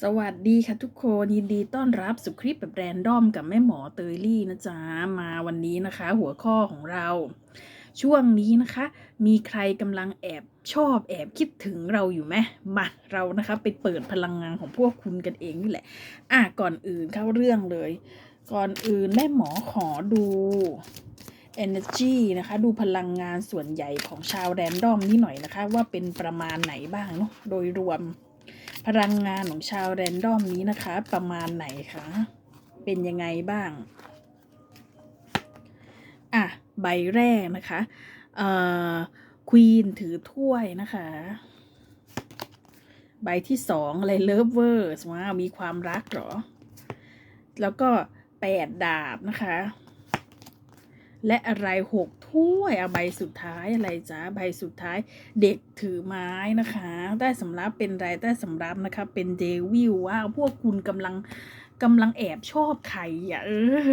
สวัสดีค่ะทุกคนยินดีต้อนรับสุคลิปแบบแรนดอมกับแม่หมอเตยลี่นะจ๊ะ มาวันนี้นะคะ หัวข้อของเรา ช่วงนี้นะคะ มีใครกำลังแอบชอบแอบคิดถึงเราอยู่ไหมมาเรานะคะไปเปิดพลังงานของพวกคุณกันเองนี่แหละ อะก่อนอื่นเข้าเรื่องเลย ก่อนอื่นแม่หมอขอดู energy นะคะ ดูพลังงานส่วนใหญ่ของชาวแรนดอมนี่หน่อยนะคะ ว่าเป็นประมาณไหนบ้างเนาะโดยรวม พลังงานของชาวแรนดอมนี้นะคะ ประมาณไหนคะ เป็นยังไงบ้าง อะ ใบแรกนะคะเอ่อควีนถือถ้วยนะคะ ใบที่สองอะไรเลิฟเวอร์ว้ามีความรักเหรอ แล้วก็แปดดาบนะคะ และอะไรหก ถ้วยเอาใบสุดท้ายอะไรจ๊ะใบสุดท้าย เด็กถือไม้นะคะได้สำรับเป็นไรได้สำรับนะคะ เป็นเดวิลว้าวพวกคุณกำลังกำลังแอบชอบใครอะเออ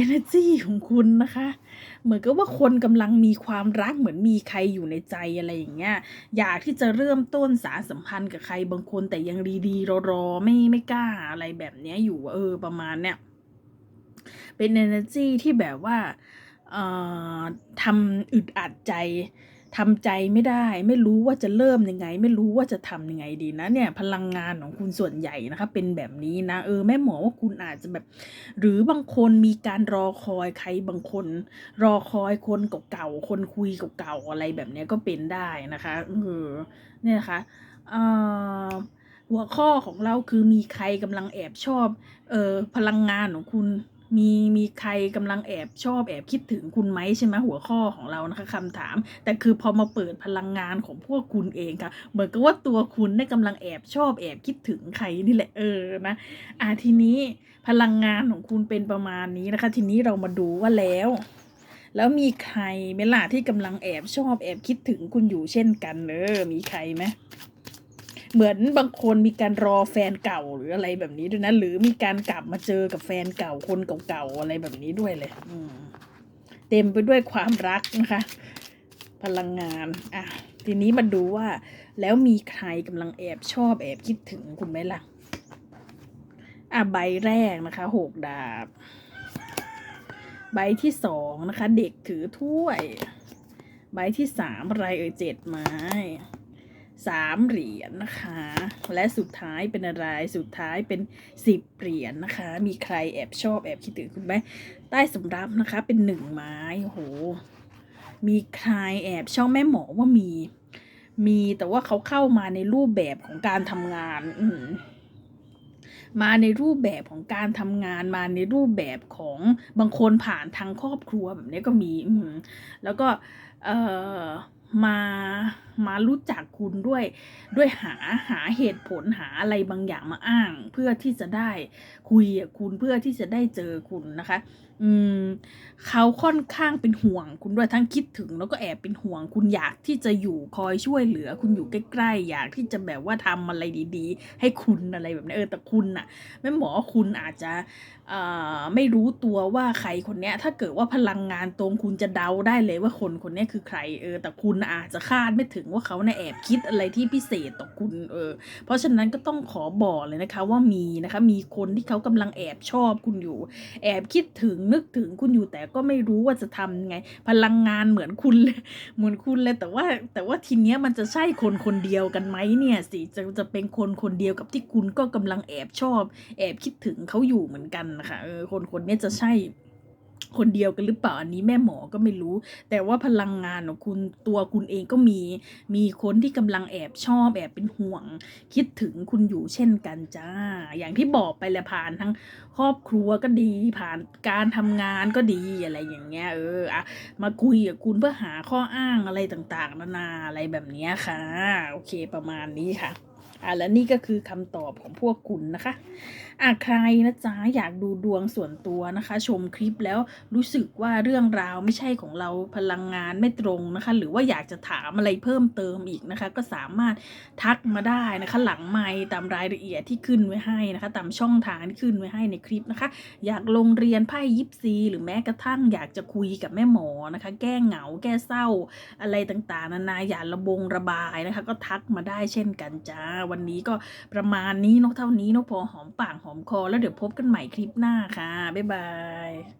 energy ของคุณนะคะ เหมือนกับว่าคนกำลังมีความรักเหมือนมีใครอยู่ในใจอะไรอย่างเงี้ยอยากที่จะเริ่มต้นสารสัมพันธ์กับใครบางคนแต่ยังดีๆรอๆไม่ไม่กล้าอะไรแบบเนี้ยอยู่เออประมาณเนี้ยเป็น energy ที่แบบว่า ทำอึดอัดใจทำใจไม่ได้ ไม่รู้ว่าจะเริ่มยังไง ไม่รู้ว่าจะทำยังไงดีนะเนี่ยพลังงานของคุณส่วนใหญ่นะคะเป็นแบบนี้นะเออแม่หมอว่าคุณอาจจะแบบ หรือบางคนมีการรอคอยใครบางคน รอคอยคนเก่าๆคนคุยเก่าๆอะไรแบบนี้ก็เป็นได้นะคะเออเนี่ยนะคะเอ่อหัวข้อของเราคือมีใครกำลังแอบชอบเออพลังงานของคุณ มีมีใครกำลังแอบชอบแอบคิดถึงคุณไหมใช่ไหมหัวข้อของเรานะคะคำถาม แต่คือพอมาเปิดพลังงานของพวกคุณเองค่ะ เหมือนกับว่าตัวคุณได้กำลังแอบชอบแอบคิดถึงใครนี่แหละเออนะอ่าทีนี้พลังงานของคุณเป็นประมาณนี้นะคะ ทีนี้เรามาดูว่าแล้ว แล้วมีใครไหมล่ะที่กำลังแอบชอบแอบคิดถึงคุณอยู่เช่นกันเออมีใครไหม เหมือนบางคนมีการรอแฟนเก่าหรืออะไรแบบนี้ด้วยนะ หรือมีการกลับมาเจอกับแฟนเก่าคนเก่าๆอะไรแบบนี้ด้วยเลยอืเต็มไปด้วยความรักนะคะ พลังงาน อะ ทีนี้มาดูว่า แล้วมีใครกำลังแอบชอบแอบคิดถึงคุณไหมล่ะ อะใบแรกนะคะหกดาบ ใบที่สองนะคะ เด็กถือถ้วย ใบที่สามอะไรเอ่ยเจ็ดไม้ สามเหรียญนะคะ และสุดท้ายเป็นอะไรสุดท้ายเป็นสิบเหรียญนะคะ มีใครแอบชอบแอบคิดถึงคุณไหมใต้สำรับนะคะเป็นหนึ่งไม้โอ้โห มีใครแอบชอบแม่หมอว่ามี มีแต่ว่าเขาเข้ามาในรูปแบบของการทำงาน อืมาในรูปแบบของการทำงานมาในรูปแบบของบางคนผ่านทางครอบครัวแบบนี้ก็มีอืมแล้วก็เอ่อมา มารู้จักคุณด้วย ด้วยหาหาเหตุผลหาอะไรบางอย่างมาอ้าง เพื่อที่จะได้คุยคุณเพื่อที่จะได้เจอคุณนะคะ อืมเขาค่อนข้างเป็นห่วงคุณด้วยทั้งคิดถึงแล้วก็แอบเป็นห่วง คุณอยากที่จะอยู่คอยช่วยเหลือ คุณอยู่ใกล้ๆอยากที่จะแบบว่าทำอะไรดี ๆ ให้คุณอะไรแบบนี้เออแต่คุณน่ะแม่หมอว่าคุณอาจจะไม่รู้ตัวว่าใครคนนี้ถ้าเกิดว่าพลังงานตรงคุณจะเดาได้เลยว่าคนคนนี้คือใครเออแต่คุณอาจจะคาดไม่ถึงว่าเขาเนี่ยแอบคิดอะไรที่พิเศษต่อคุณเออเพราะฉะนั้นก็ต้องขอบอกเลยนะคะว่ามีนะคะมีคนที่เขากำลังแอบชอบคุณอยู่ แอบคิดถึงนึกถึงคุณอยู่แต่ก็ไม่รู้ว่าจะทำไง พลังงานเหมือนคุณเลยเหมือนคุณเลยแต่ว่าแต่ว่าทีเนี้ยมันจะใช่คนคนเดียวกันไหมเนี่ยสิจะจะเป็นคนคนเดียวกับที่คุณก็กำลังแอบชอบ แอบคิดถึงเขาอยู่เหมือนกันนะคะเออคนคนนี้จะใช่ คนเดียวกันหรือเปล่าอันนี้แม่หมอก็ไม่รู้ แต่ว่าพลังงานของคุณตัวคุณเองก็มี มีคนที่กำลังแอบชอบแอบเป็นห่วง คิดถึงคุณอยู่เช่นกันจ้า อย่างที่บอกไปแหละผ่านทั้งครอบครัวก็ดีผ่านการทำงานก็ดีอะไรอย่างเงี้ยเอออะมาคุยกับคุณเพื่อหาข้ออ้างอะไรต่างๆ นานาอะไรแบบนี้ค่ะ โอเคประมาณนี้ค่ะ อะและนี่ก็คือคำตอบของพวกคุณนะคะอะใครนะจ๊ะอยากดูดวงส่วนตัวนะคะ ชมคลิปแล้วรู้สึกว่าเรื่องราวไม่ใช่ของเราพลังงานไม่ตรงนะคะ หรือว่าอยากจะถามอะไรเพิ่มเติมอีกนะคะ ก็สามารถทักมาได้นะคะ หลังไมค์ตามรายละเอียดที่ขึ้นไว้ให้นะคะ ตามช่องทางที่ขึ้นไว้ให้ในคลิปนะคะ อยากลงเรียนไพ่ยิปซี หรือแม้กระทั่งอยากจะคุยกับแม่หมอนะคะ แก้เหงาแก้เศร้าอะไรต่างๆ นานาอย่าระบงระบายนะคะ ก็ทักมาได้เช่นกันจ้าวันนี้ก็ประมาณนี้นกเท่านี้นกพอหอมปากหอมคอ แล้วเดี๋ยวพบกันใหม่คลิปหน้าค่ะ บ๊ายบาย